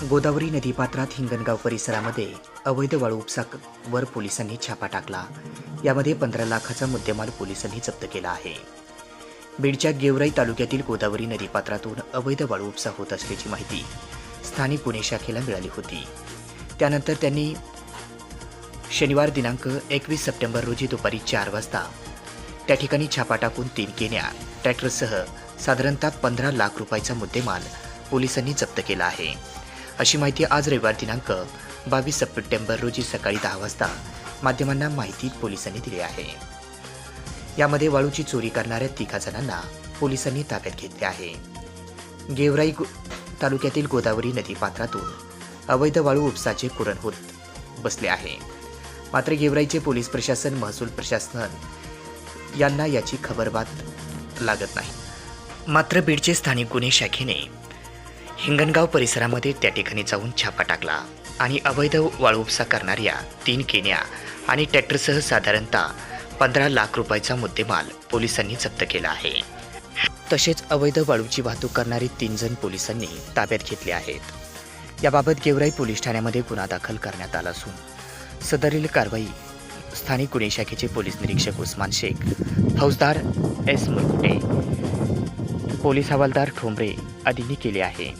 गोदावरी नदीपात्रात हिंगणगाव परिसरामध्ये अवैध वाळू उपसावर पोलिसांनी छापा टाकला. यामध्ये पंधरा लाखाचा मुद्देमाल पोलिसांनी जप्त केला आहे. बीडच्या गेवराई तालुक्यातील गोदावरी नदीपात्रातून अवैध वाळू उपसा होत असल्याची माहिती स्थानिक गुन्हे शाखेला मिळाली होती. त्यानंतर त्यांनी शनिवार दिनांक एकवीस सप्टेंबर रोजी दुपारी चार वाजता त्या ठिकाणी छापा टाकून तीन केन्या ट्रॅक्टरसह साधारणतः पंधरा लाख रुपयाचा मुद्देमाल पोलिसांनी जप्त केला आहे. अशी माहिती आज रविवार दिनांक बावीस सप्टेंबर रोजी सकाळी दहा वाजता माध्यमांना माहिती पोलिसांनी दिली आहे. यामध्ये वाळूची चोरी करणाऱ्या तिघा जणांना पोलिसांनी ताब्यात घेतले आहे. गेवराई तालुक्यातील गोदावरी नदीपात्रातून अवैध वाळू उपसाचे पुरण होत बसले आहे. मात्र गेवराईचे पोलीस प्रशासन महसूल प्रशासन यांना याची खबरबात लागत नाही. मात्र बीडचे स्थानिक गुन्हे शाखेने हिंगणगाव परिसरामध्ये त्या ठिकाणी जाऊन छापा टाकला आणि अवैध वाळूपसा करणाऱ्या तीन केन्या आणि ट्रॅक्टरसह साधारणतः पंधरा लाख रुपयाचा मुद्देमाल पोलिसांनी जप्त केला आहे. तसेच अवैध वाळूची वाहतूक करणारी तीन जण पोलिसांनी ताब्यात घेतले आहेत. याबाबत गेवराई पोलीस ठाण्यामध्ये गुन्हा दाखल करण्यात आला असून सदरील कारवाई स्थानिक गुन्हे शाखेचे पोलीस निरीक्षक उस्मान शेख फौजदार एस मुरकुटे पोलीस हवालदार ठोंबरे आदींनी केली आहे.